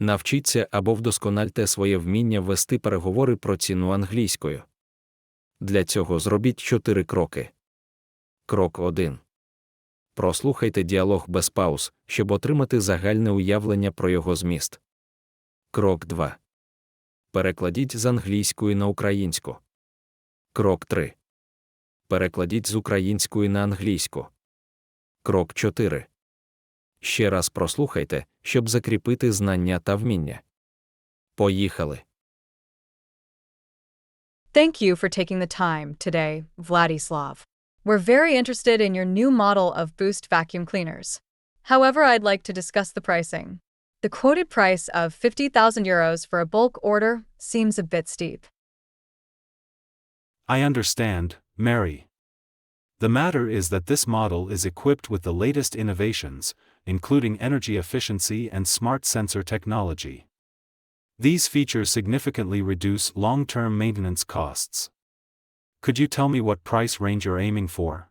Навчіться або вдоскональте своє вміння вести переговори про ціну англійською. Для цього зробіть чотири кроки. Крок 1. Прослухайте діалог без пауз, щоб отримати загальне уявлення про його зміст. Крок 2. Перекладіть з англійської на українську. Крок 3. Перекладіть з української на англійську. Крок 4. Ще раз прослухайте, щоб закріпити знання та вміння. Поїхали. Thank you for taking the time today, Vladislav. We're very interested in your new model of Boost vacuum cleaners. However, I'd like to discuss the pricing. The quoted price of 50,000 euros for a bulk order seems a bit steep. I understand, Mary. The matter is that this model is equipped with the latest innovations, including energy efficiency and smart sensor technology. These features significantly reduce long term maintenance costs. Could you tell me what price range you're aiming for?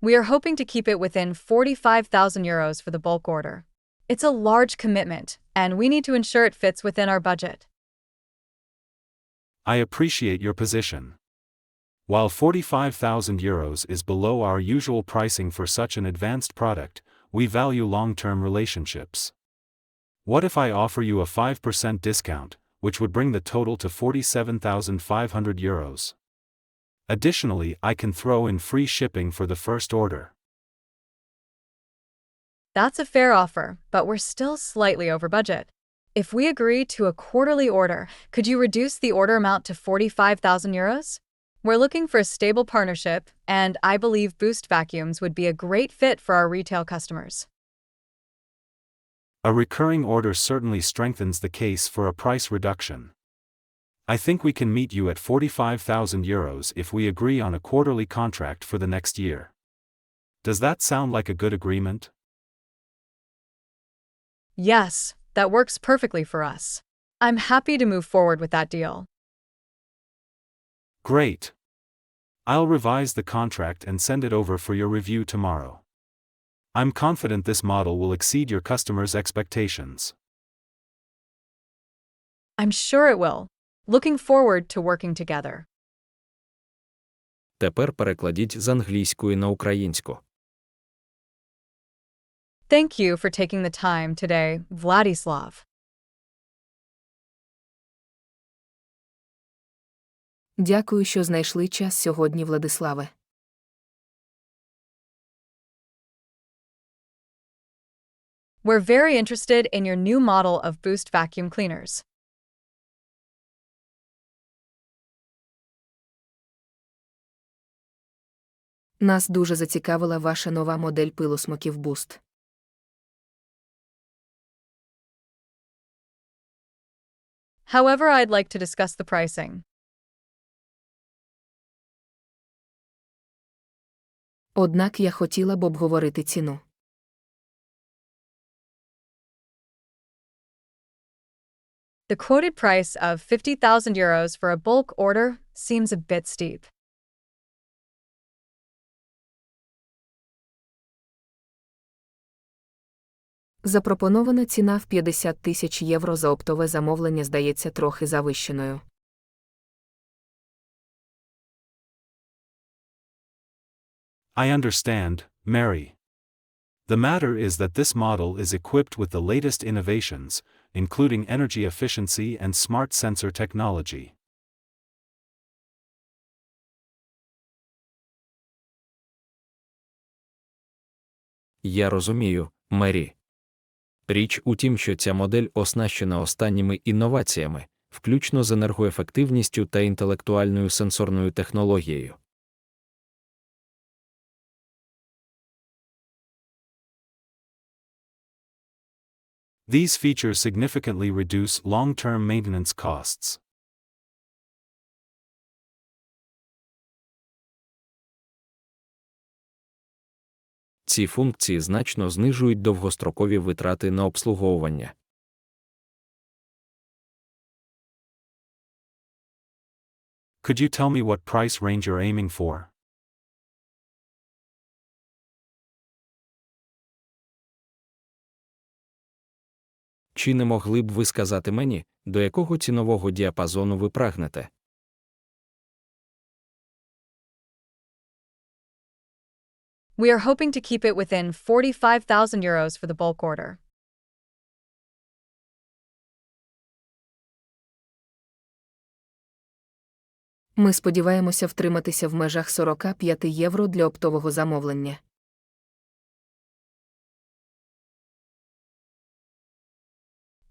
We are hoping to keep it within 45,000 euros for the bulk order. It's a large commitment, and we need to ensure it fits within our budget. I appreciate your position. While 45,000 euros is below our usual pricing for such an advanced product, we value long term relationships. What if I offer you a 5% discount, which would bring the total to 47,500 euros? Additionally, I can throw in free shipping for the first order. That's a fair offer, but we're still slightly over budget. If we agree to a quarterly order, could you reduce the order amount to 45,000 euros? We're looking for a stable partnership, and I believe Boost Vacuums would be a great fit for our retail customers. A recurring order certainly strengthens the case for a price reduction. I think we can meet you at 45,000 euros if we agree on a quarterly contract for the next year. Does that sound like a good agreement? Yes, that works perfectly for us. I'm happy to move forward with that deal. Great. I'll revise the contract and send it over for your review tomorrow. I'm confident this model will exceed your customers' expectations. I'm sure it will. Looking forward to working together. Тепер перекладіть з англійської на українську. Thank you for taking the time today, Vladislav. Дякую, що знайшли час сьогодні, Владиславе. We're very interested in your new model of Boost vacuum cleaners. Нас дуже зацікавила ваша нова модель пилосмоків Boost. However, I'd like to discuss the pricing. Однак я хотіла б обговорити ціну. The quoted price of 50,000 euros for a bulk order seems a bit steep. Запропонована ціна в 50 тисяч євро за оптове замовлення здається трохи завищеною. I understand, Mary. The matter is that this model is equipped with the latest innovations, including energy efficiency and smart sensor technology. Я розумію, Мері. Річ у тім, що ця модель оснащена останніми інноваціями, включно з енергоефективністю та інтелектуальною сенсорною технологією. These features significantly reduce long term maintenance costs. Ці функції значно знижують довгострокові витрати на обслуговування. Could you tell me what price range you're aiming for? Чи не могли б ви сказати мені, до якого цінового діапазону ви прагнете? We are hoping to keep it within 45,000 euros for the bulk order. Ми сподіваємося втриматися в межах 45 євро для оптового замовлення.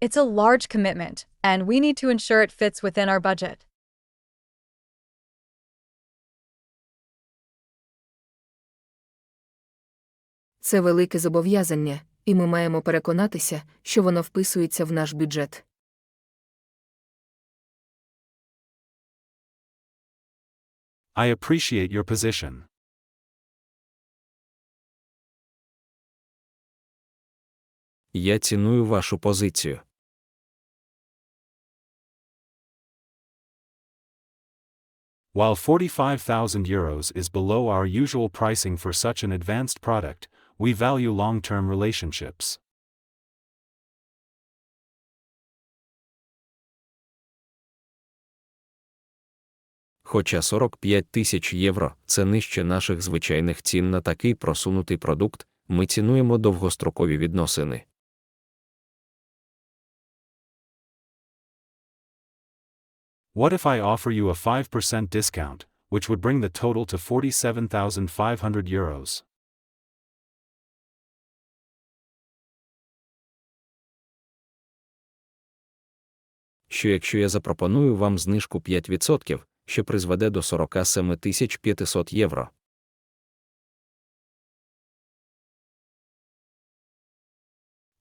It's a large commitment, and we need to ensure it fits within our budget. Це велике зобов'язання, і ми маємо переконатися, що воно вписується в наш бюджет. I appreciate your position. Я ціную вашу позицію. While 45,000 euros is below our usual pricing for such an advanced product, we value long term relationships. Хоча 45 тисяч євро це нижче наших звичайних цін на такий просунутий продукт, ми цінуємо довгострокові відносини. What if I offer you a 5% discount, which would bring the total to 47,500 euros? Що якщо я запропоную вам знижку 5%, що призведе до 47 500 євро?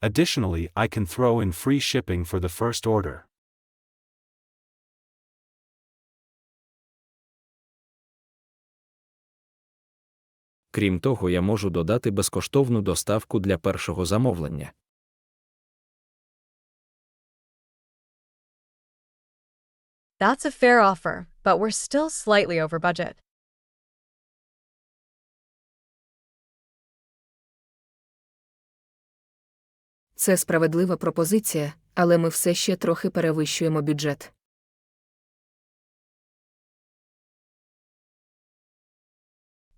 Additionally, I can throw in free shipping for the first order. Крім того, я можу додати безкоштовну доставку для першого замовлення. That's a fair offer, but we're still slightly over budget. Це справедлива пропозиція, але ми все ще трохи перевищуємо бюджет.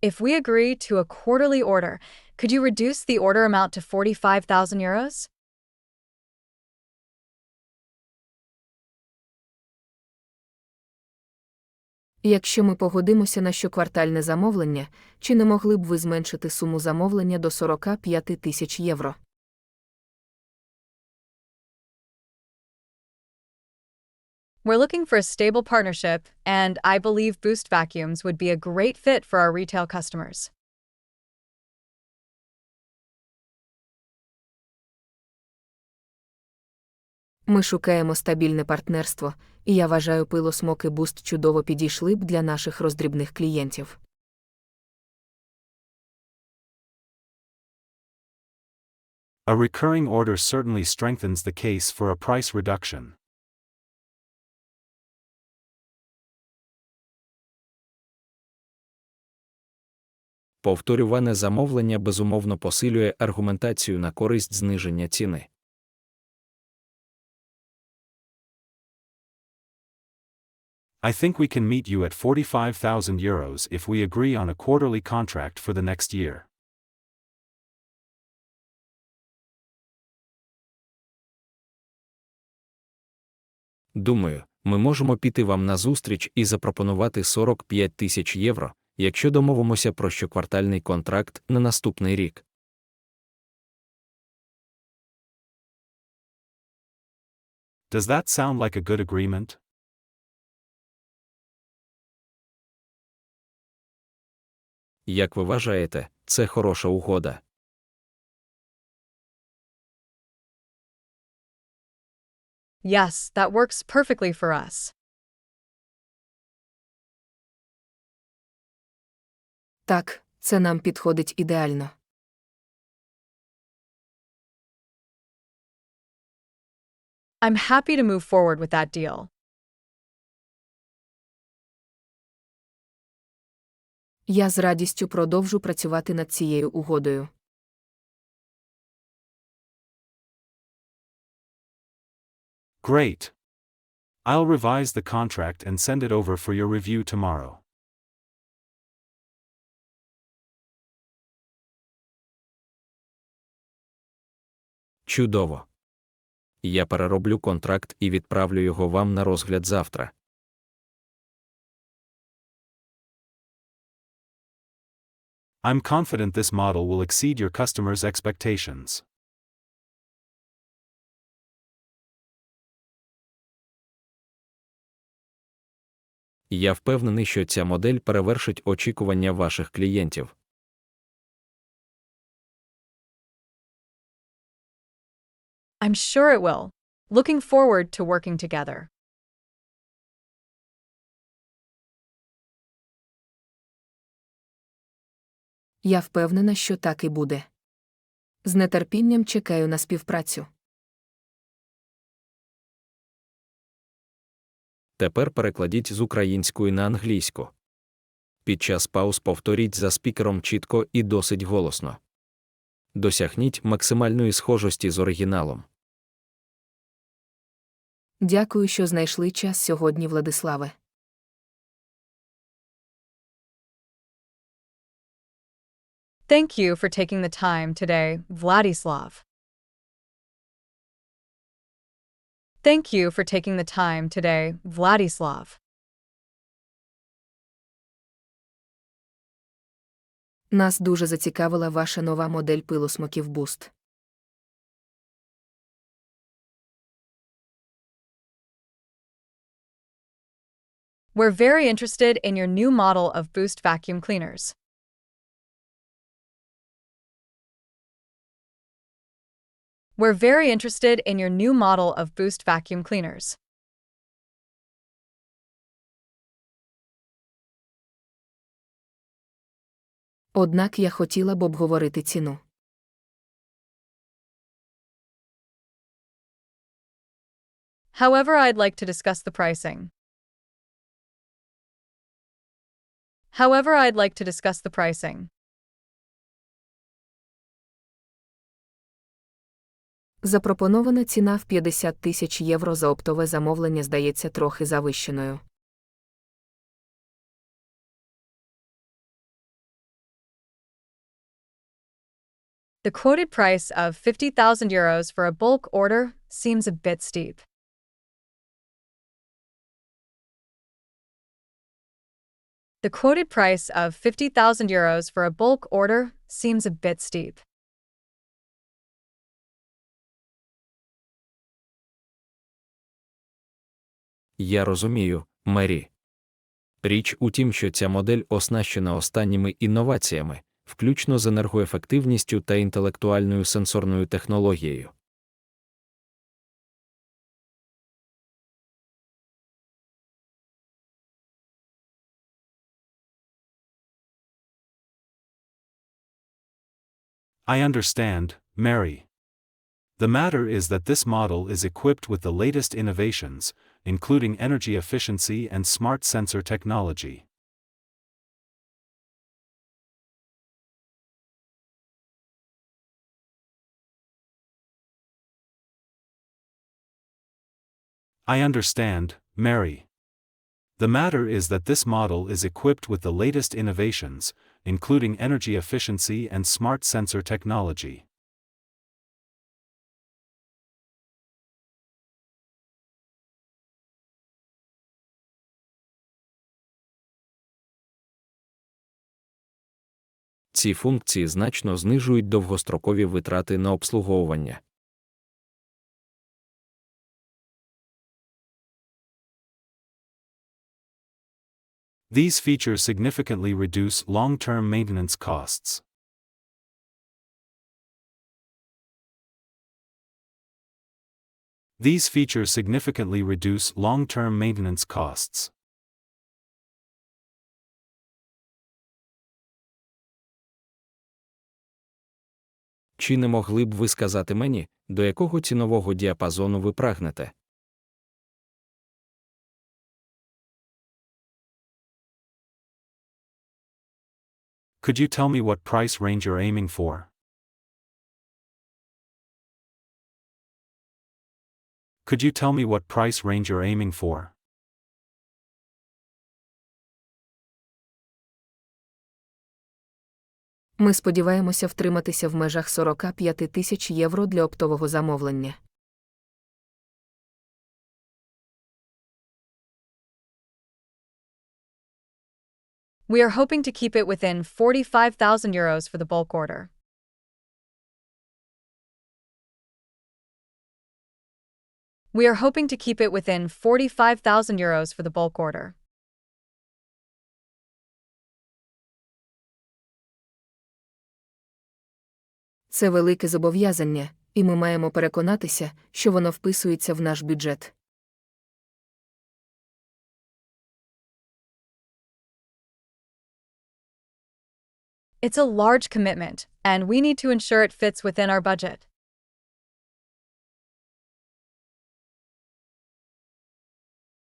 If we agree to a quarterly order, could you reduce the order amount to 45,000 euros? Якщо ми погодимося на щоквартальне замовлення, чи не могли б ви зменшити суму замовлення до 45 тисяч євро? We're looking for a stable partnership, and I believe Boost Vacuums would be a great fit for our retail customers. Ми шукаємо стабільне партнерство, і я вважаю пилосмоки Boost чудово підійшли б для наших роздрібних клієнтів. A recurring order certainly strengthens the case for a price reduction. Повторюване замовлення безумовно посилює аргументацію на користь зниження ціни. I think we can meet you at 45,000 euros if we agree on a quarterly contract for the next year. Думаю, ми можемо піти вам на зустріч і запропонувати 45 тисяч євро, якщо домовимося про щоквартальний контракт на наступний рік. Does that sound like a good agreement? Як ви вважаєте, це хороша угода. Yes, that works perfectly for us. Так, це нам підходить ідеально. I'm happy to move forward with that deal. Я з радістю продовжу працювати над цією угодою. Great. I'll revise the contract and send it over for your review tomorrow. Чудово. Я перероблю контракт і відправлю його вам на розгляд завтра. I'm confident this model will exceed your customers' expectations. Я впевнений, що ця модель перевершить очікування ваших клієнтів. I'm sure it will. Looking forward to working together. Я впевнена, що так і буде. З нетерпінням чекаю на співпрацю. Тепер перекладіть з української на англійську. Під час пауз повторіть за спікером чітко і досить голосно. Досягніть максимальної схожості з оригіналом. Дякую, що знайшли час сьогодні, Владиславе. Thank you for taking the time today, Vladislav. Thank you for taking the time today, Vladislav. Нас дуже зацікавила ваша нова модель пилосмоків Boost. We're very interested in your new model of Boost vacuum cleaners. We're very interested in your new model of Boost vacuum cleaners. Однак я хотіла б обговорити ціну. However, I'd like to discuss the pricing. However, I'd like to discuss the pricing. Запропонована ціна в 50 тисяч євро за оптове замовлення здається трохи завищеною. The quoted price of 50,000 euros for a bulk order seems a bit steep. The quoted price of 50,000 euros for a bulk order seems a bit steep. Я розумію, Мері. Річ у тім, що ця модель оснащена останніми інноваціями, включно з енергоефективністю та інтелектуальною сенсорною технологією. I understand, Mary. The matter is that this model is equipped with the latest innovations, including energy efficiency and smart sensor technology. I understand, Mary. The matter is that this model is equipped with the latest innovations, including energy efficiency and smart sensor technology. Ці функції значно знижують довгострокові витрати на обслуговування. These features significantly reduce long term maintenance costs. These features significantly reduce long term maintenance costs. Чи не могли б ви сказати мені, до якого цінового діапазону ви прагнете? Could you tell me what price range you're aiming for? Could you tell me what price range you're aiming for? Ми сподіваємося втриматися в межах 45 тисяч євро для оптового замовлення. We are hoping to keep it within 45,000 euros for the bulk order. We are hoping to keep it within 45,000 euros for the bulk order. Це велике зобов'язання, і ми маємо переконатися, що воно вписується в наш бюджет. It's a large commitment, and we need to ensure it fits within our budget.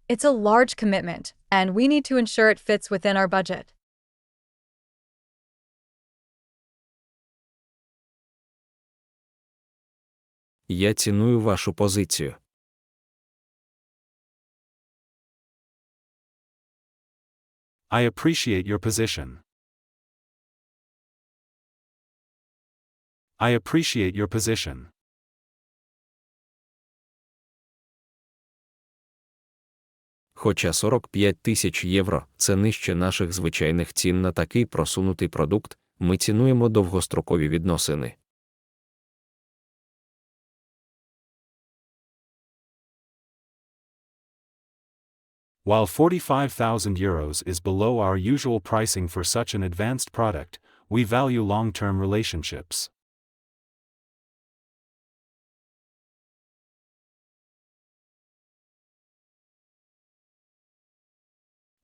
It's a large commitment, and we need to ensure it fits within our budget. Я ціную вашу позицію. I appreciate your position. I appreciate your position. Хоча 45 тисяч євро це нижче наших звичайних цін на такий просунутий продукт, ми цінуємо довгострокові відносини. While 45,000 euros is below our usual pricing for such an advanced product, we value long term relationships.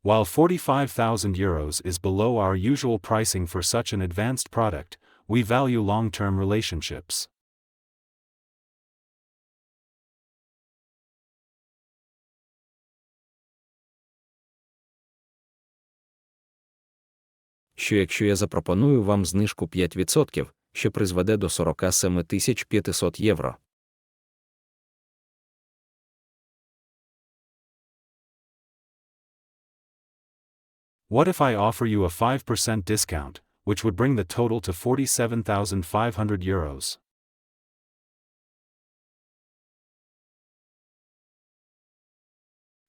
While 45,000 euros is below our usual pricing for such an advanced product, we value long term relationships. Що якщо я запропоную вам знижку 5%, що призведе до 47 500 євро? What if I offer you a 5% discount, which would bring the total to 47,500 euros?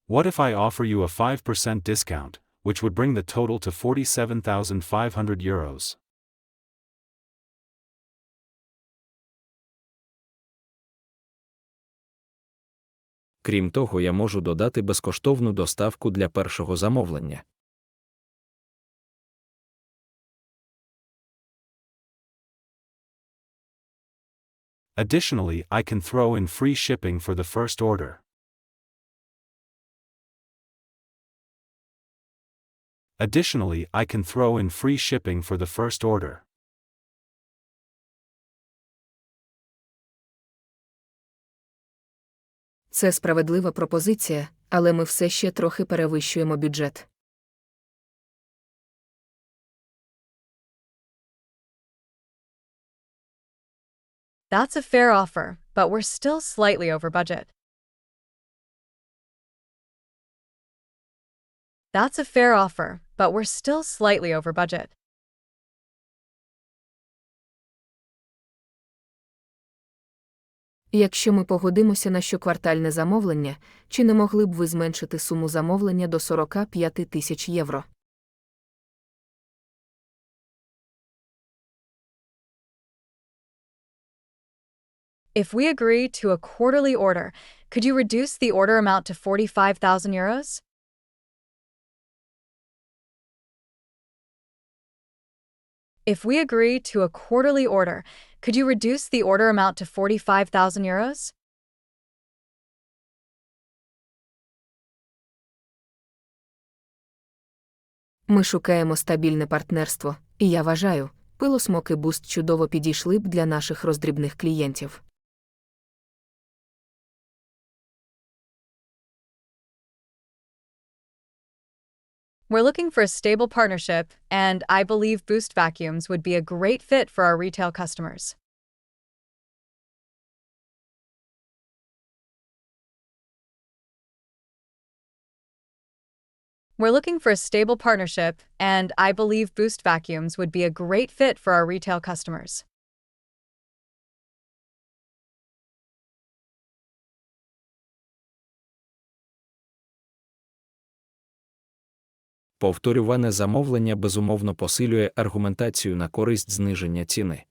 What if I offer you a 5% discount, which would bring the total to 47,500 euros? Крім того, я можу додати безкоштовну доставку для першого замовлення. Additionally, I can throw in free shipping for the first order. Additionally, I can throw in free shipping for the first order. Це справедлива пропозиція, але ми все ще трохи перевищуємо бюджет. That's a fair offer, but we're still slightly over budget. That's a fair offer, but we're still slightly over budget. Якщо ми погодимося на щоквартальне замовлення, чи не могли б ви зменшити суму замовлення до 45 тисяч євро? If we agree to a quarterly order, could you reduce the order amount to 45,000 euros? If we agree to a quarterly order, could you reduce the order amount to 45,000 euros? Ми шукаємо стабільне партнерство, і я вважаю, пилосмоки Boost чудово підійшли б для наших роздрібних клієнтів. We're looking for a stable partnership, and I believe Boost Vacuums would be a great fit for our retail customers. We're looking for a stable partnership, and I believe Boost Vacuums would be a great fit for our retail customers. Повторюване замовлення безумовно посилює аргументацію на користь зниження ціни.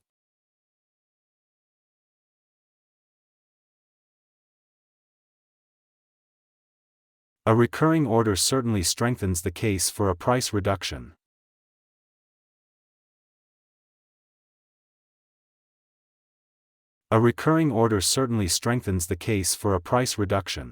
A recurring order certainly strengthens the case for a price reduction. A recurring order certainly strengthens the case for a price reduction.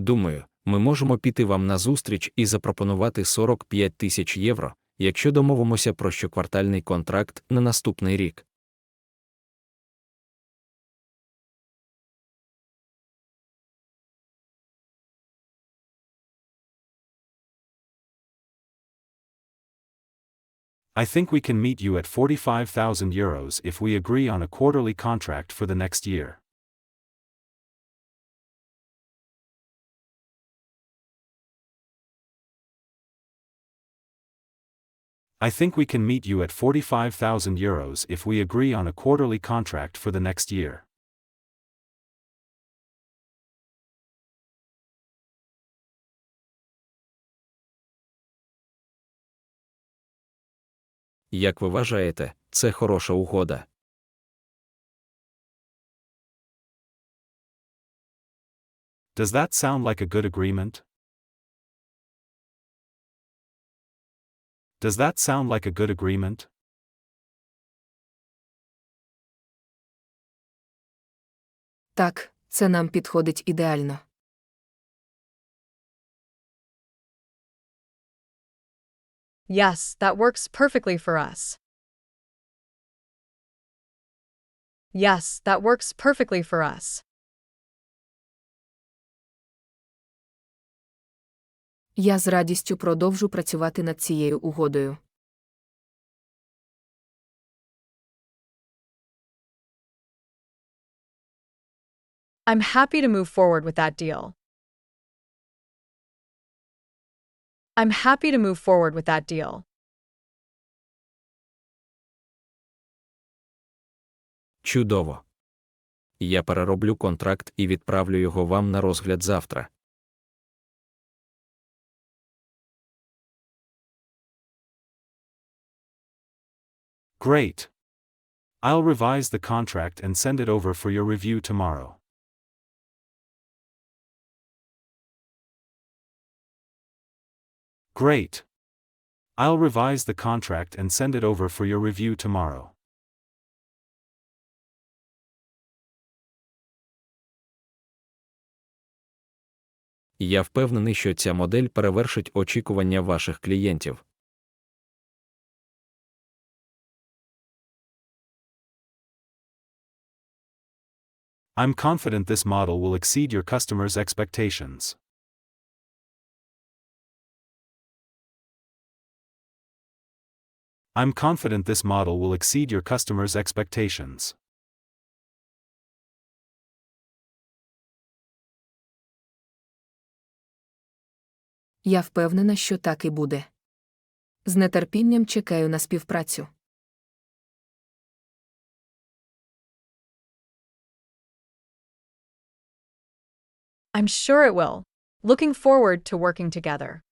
Думаю, ми можемо піти вам на зустріч і запропонувати 45 тисяч євро, якщо домовимося про щоквартальний контракт на наступний рік. I think we can meet you at 45,000 euros if we agree on a quarterly contract for the next year. I think we can meet you at 45,000 euros if we agree on a quarterly contract for the next year. Як ви вважаєте, це хороша угода. Does that sound like a good agreement? Does that sound like a good agreement? Так, це нам підходить ідеально. Yes, that works perfectly for us. Yes, that works perfectly for us. Я з радістю продовжу працювати над цією угодою. I'm happy to move forward with that deal. I'm happy to move forward with that deal. Чудово. Я перероблю контракт і відправлю його вам на розгляд завтра. Great. I'll revise the contract and send it over for your review tomorrow. Great. I'll revise the contract and send it over for your review tomorrow. Я впевнений, що ця модель перевершить очікування ваших клієнтів. I'm confident this model will exceed your customers' expectations. I'm confident this model will exceed your customers' expectations. Я впевнена, що так і буде. З нетерпінням чекаю на співпрацю. I'm sure it will. Looking forward to working together.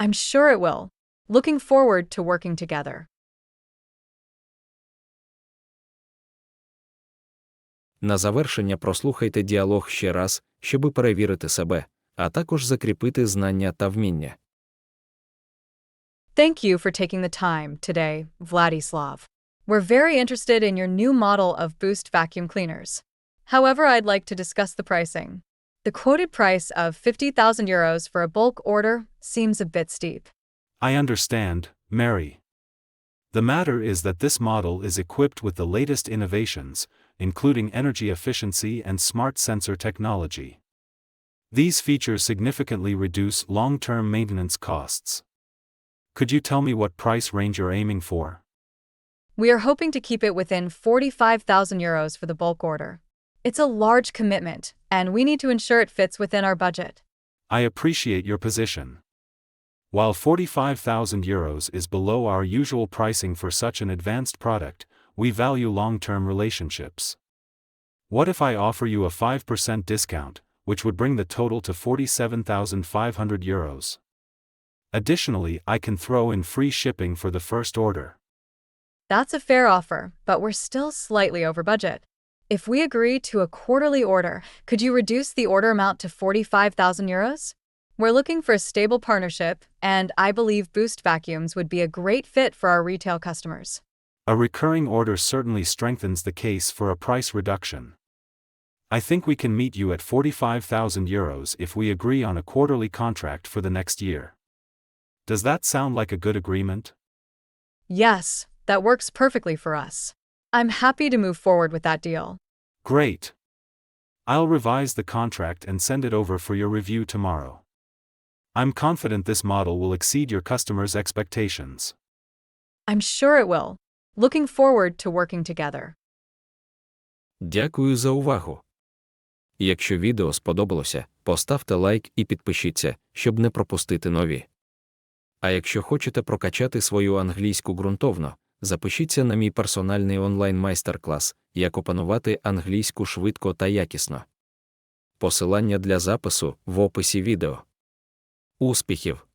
I'm sure it will. Looking forward to working together. На завершення прослухайте діалог ще раз, щоби перевірити себе, а також закріпити знання та вміння. Thank you for taking the time today, Vladislav. We're very interested in your new model of Boost vacuum cleaners. However, I'd like to discuss the pricing. The quoted price of 50,000 euros for a bulk order seems a bit steep. I understand, Mary. The matter is that this model is equipped with the latest innovations, including energy efficiency and smart sensor technology. These features significantly reduce long term maintenance costs. Could you tell me what price range you're aiming for? We are hoping to keep it within 45,000 euros for the bulk order. It's a large commitment, and we need to ensure it fits within our budget. I appreciate your position. While 45,000 euros is below our usual pricing for such an advanced product, we value long term relationships. What if I offer you a 5% discount, which would bring the total to 47,500 euros? Additionally, I can throw in free shipping for the first order. That's a fair offer, but we're still slightly over budget. If we agree to a quarterly order, could you reduce the order amount to 45,000 euros? We're looking for a stable partnership, and I believe Boost Vacuums would be a great fit for our retail customers. A recurring order certainly strengthens the case for a price reduction. I think we can meet you at 45,000 euros if we agree on a quarterly contract for the next year. Does that sound like a good agreement? Yes, that works perfectly for us. I'm happy to move forward with that deal. Great. I'll revise the contract and send it over for your review tomorrow. I'm confident this model will exceed your customers' expectations. I'm sure it will. Looking forward to working together. Дякую за увагу. Якщо відео сподобалося, поставте лайк і підпишіться, щоб не пропустити нові. А якщо хочете прокачати свою англійську ґрунтовно, запишіться на мій персональний онлайн майстер-клас, як опанувати англійську швидко та якісно. Посилання для запису в описі відео. Успіхів!